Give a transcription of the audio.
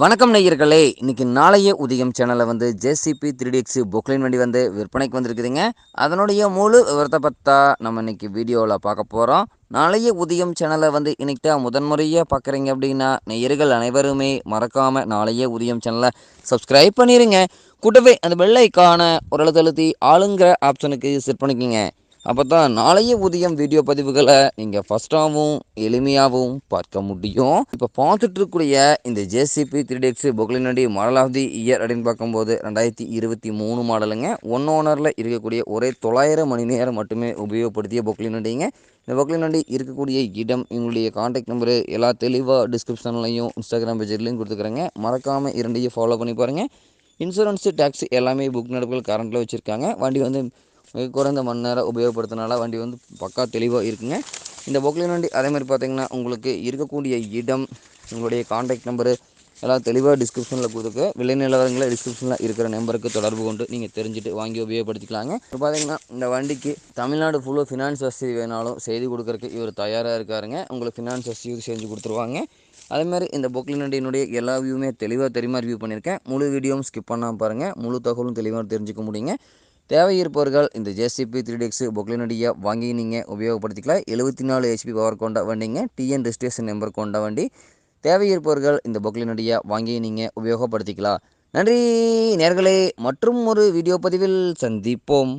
வணக்கம் நேயர்களே. இன்றைக்கி நாளைய உதயம் சேனலில் வந்து ஜேசிபி த்ரீ டிஎக்ஸு புக்லைன் வண்டி வந்து விற்பனைக்கு வந்திருக்குதுங்க. அதனுடைய முழு விவரத்தை பற்றா நம்ம இன்னைக்கு வீடியோவில் பார்க்க போகிறோம் நாளைய உதயம் சேனலை வந்து இன்னைக்கு முதன்முறையாக பார்க்குறீங்க அப்படின்னா நேயர்கள் அனைவருமே மறக்காமல் நாளைய உதயம் சேனலை சப்ஸ்கிரைப் பண்ணிடுங்க கூட்டவே அந்த வெள்ளைக்கான ஒரு அழுத்தழுத்தி ஆளுங்கிற ஆப்ஷனுக்கு செட் பண்ணிக்கோங்க. அப்போ தான் நாளைய உதயம் வீடியோ பதிவுகளை நீங்கள் ஃபஸ்ட்டாகவும் எளிமையாகவும் பார்க்க முடியும். இப்போ பார்த்துட்டு இருக்கக்கூடிய இந்த ஜேசிபி த்ரீ டெக்ஸ் பொக்லினடி மாடல் ஆஃப் தி இயர் அப்படின்னு பார்க்கும்போது ரெண்டாயிரத்தி இருபத்தி மூணு மாடலுங்க. ஒன் ஓனரில் இருக்கக்கூடிய ஒரே தொள்ளாயிரம் மணி நேரம் மட்டுமே உபயோகப்படுத்திய பொக்லினடிங்க இந்த பொக்லினடி இருக்கக்கூடிய இடம் எங்களுடைய காண்டாக்ட் நம்பரு எல்லா தெளிவாக டிஸ்கிரிப்ஷன்லையும் இன்ஸ்டாகிராம் பேஜ்லையும் கொடுத்துக்கிறேங்க. மறக்காமல் இரண்டையும் ஃபாலோ பண்ணி பாருங்கள் இன்சூரன்ஸு டேக்ஸ் எல்லாமே புக் நடப்புகள் கரண்ட்டில் வச்சுருக்காங்க. வண்டி வந்து மிக குறைந்த மணி நேரம் உபயோகப்படுத்தினால வண்டி வந்து பக்கா தெளிவாக இருக்குங்க. இந்த பொக்லின் வண்டி அதே மாதிரி பார்த்தீங்கன்னா உங்களுக்கு இருக்கக்கூடிய இடம் உங்களுடைய காண்டாக்ட் நம்பரு எல்லாம் தெளிவாக டிஸ்கிரிப்ஷனில் கொடுத்துருக்கு. விலை நிலவரங்களை டிஸ்கிரிப்ஷனில் இருக்கிற நம்பருக்கு தொடர்பு கொண்டு நீங்கள் தெரிஞ்சுட்டு வாங்கி உபயோகப்படுத்திக்கலாங்க. இப்போ பார்த்தீங்கன்னா இந்த வண்டிக்கு தமிழ்நாடு ஃபுல்லாக ஃபினான்ஸ் வசதி வேணாலும் செய்து கொடுக்குறக்கு இவர் தயாராக இருக்காருங்க. உங்களுக்கு ஃபினான்ஸ் வசதி செஞ்சு கொடுத்துருவாங்க. அதே மாதிரி இந்த பொக்லின் வண்டியினுடைய எல்லா வியூவுமே தெளிவாக தெரியுமா ரிவ்யூ பண்ணியிருக்கேன். முழு வீடியோவும் ஸ்கிப் பண்ணாமல் பாருங்கள் முழு தகவலும் தெளிவாக தெரிஞ்சுக்க முடியுங்க. தேவை இருப்பவர்கள் இந்த ஜேசிபி த்ரீ டெக்ஸ் பொக்லினுடைய வாங்கி நீங்கள் உபயோகப்படுத்திக்கலாம் எழுபத்தி நாலு ஹெச்பி பவர் கொண்ட வண்டிங்க டிஎன் ரிஜிஸ்ட்ரேஷன் நம்பர் கொண்ட வண்டி. தேவை இருப்பவர்கள் இந்த பொக்லினுடைய வாங்கி நீங்கள் உபயோகப்படுத்திக்கலாம் நன்றி நேர்களே. மற்றும் ஒரு வீடியோ பதிவில் சந்திப்போம்.